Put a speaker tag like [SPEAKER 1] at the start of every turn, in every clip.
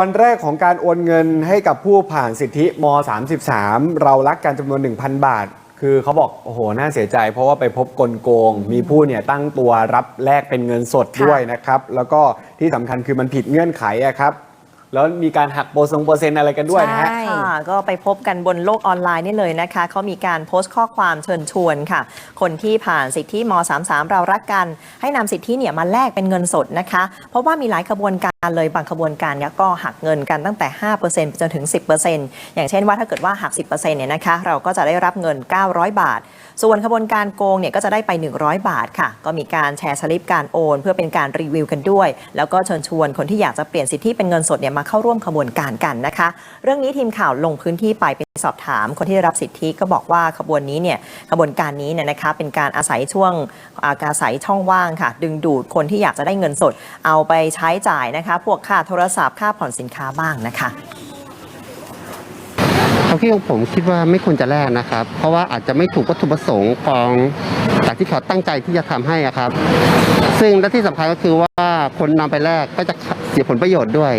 [SPEAKER 1] วันแรกของการโอนเงินให้กับผู้ผ่านสิทธิม 33 เรารักกันจำนวน 1,000 บาท คือเขาบอก โอ้โห น่าเสียใจ เพราะว่าไปพบกลโกง มีผู้เนี่ยตั้งตัวรับแลกเป็นเงินสดด้วยนะครับ แล้วก็ที่สำคัญคือมันผิดเงื่อนไขอะครับ แล้วมีการหักโปรซงเปอร์เซ็นต์อะไรกันด้วยนะฮะ
[SPEAKER 2] ใช่
[SPEAKER 3] ค่ะก็ไปพบกันบนโลกออนไลน์นี่เลยนะคะ เขามีการโพสต์ข้อความเชิญชวนค่ะ คนที่ผ่านสิทธิม 33 เรารักกัน ให้นำสิทธิเนี่ยมาแลกเป็นเงินสดนะคะ เพราะว่ามีหลายขบวนการเลยบางขบวนการเนี่ยก็หักเงินกันตั้งแต่ 5%ไปจนถึง 10%อย่างเช่นว่าถ้าเกิดว่าหัก 10%เนี่ยนะคะ เราก็จะได้รับเงิน 900 บาท ส่วนขบวนการโกงเนี่ยก็จะได้ไป 100 บาทค่ะ ก็มีการแชร์สลิปการโอน เพื่อเป็นการรีวิวกันด้วย แล้วก็เชิญชวนคนที่อยากจะเปลี่ยนสิทธิเป็นเงินสดเนี่ยมาเข้าร่วมขบวนการกันนะคะ เรื่องนี้ทีมข่าวลงพื้นที่ไปไปสอบถามคนที่ได้รับสิทธิก็บอกว่าขบวนนี้เนี่ยขบวนการนี้เนี่ยนะคะเป็นการอาศัยช่วงอาอาศัยช่องว่างค่ะ ดึงดูดคนที่อยากจะได้เงินสด เอาไปใช้จ่ายนะคะ พวกค่าโทรศัพท์ค่าผ่อนสินค้าบ้างนะคะ
[SPEAKER 4] ความคิดของผมคิดว่าไม่ควรจะแลกนะครับ เพราะว่าอาจจะไม่ถูกวัตถุประสงค์ของจากที่เขาตั้งใจที่จะทำให้อะครับ ซึ่งและที่สำคัญก็คือว่าคนนำไปแลกก็จะเสียผลประโยชน์ด้วย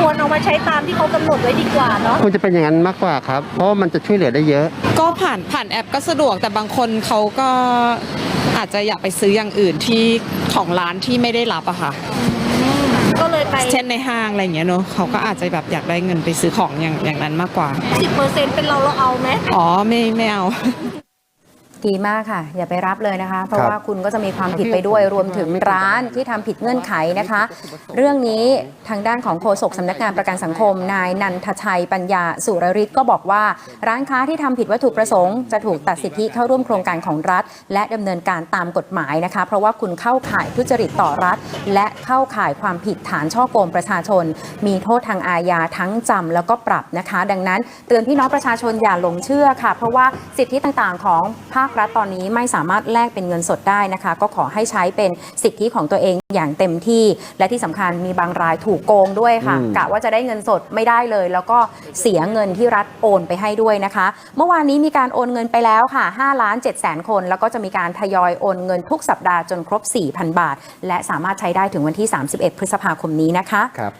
[SPEAKER 5] ควรเอามาใช้ตามที่เขากำหนดไว้ดีกว่าเนาะ
[SPEAKER 4] ควรจะเป็นอย่างนั้นมากกว่าครับ เพราะว่ามันจะช่วยเหลือได้เยอะ
[SPEAKER 6] ก็ผ่านผ่านแอปก็สะดวกแต่บางคนเขาก็อาจจะอยากไปซื้ออย่างอื่นที่ของร้านที่ไม่ได้รับอะค่ะ
[SPEAKER 5] ก็เลยไป
[SPEAKER 6] เช่นในห้างอะไรอย่างเงี้ยเนอะเขาก็อาจจะแบบอยากได้เงินไปซื้อของอย่างอย่างนั้นมากกว่า
[SPEAKER 5] 10%เป็นเราเราเอาไหม
[SPEAKER 6] อ๋อไม่ไม่เอา
[SPEAKER 2] ดีมากค่ะ อย่าไปรับเลยนะคะ เพราะ
[SPEAKER 1] ครับ
[SPEAKER 2] ว่าคุณก็จะมีความผิดไปด้วยรวมถึงร้านที่ทำผิดเงื่อนไขนะคะ เรื่องนี้ทางด้านของโฆษกสำนักงานประกันสังคม นายนันทชัยปัญญาสุรริศก็บอกว่า ร้านค้าที่ทำผิดวัตถุประสงค์จะถูกตัดสิทธิเข้าร่วมโครงการของรัฐ และดำเนินการตามกฎหมายนะคะ เพราะว่าคุณเข้าข่ายทุจริตต่อรัฐ และเข้าข่ายความผิดฐานช่อโกงประชาชน มีโทษทางอาญาทั้งจำแล้วก็ปรับนะคะ ดังนั้นเตือนพี่น้องประชาชนอย่าหลงเชื่อค่ะ เพราะว่าสิทธิต่างๆ ของภาครัฐตอนนี้ไม่สามารถแลกเป็นเงินสดได้นะคะ ก็ขอให้ใช้เป็นสิทธิของตัวเองอย่างเต็มที่ และที่สำคัญมีบางรายถูกโกงด้วยค่ะ
[SPEAKER 1] อืม
[SPEAKER 2] กะว่าจะได้เงินสดไม่ได้เลย แล้วก็เสียเงินที่รัฐโอนไปให้ด้วยนะคะ เมื่อวานนี้มีการโอนเงินไปแล้วค่ะ5ล้าน7แสนคน แล้วก็จะมีการทยอยโอนเงินทุกสัปดาห์จนครบ 4,000 บาท และสามารถใช้ได้ถึงวันที่ 31 พฤษภาคมนี้นะคะ
[SPEAKER 1] ครับ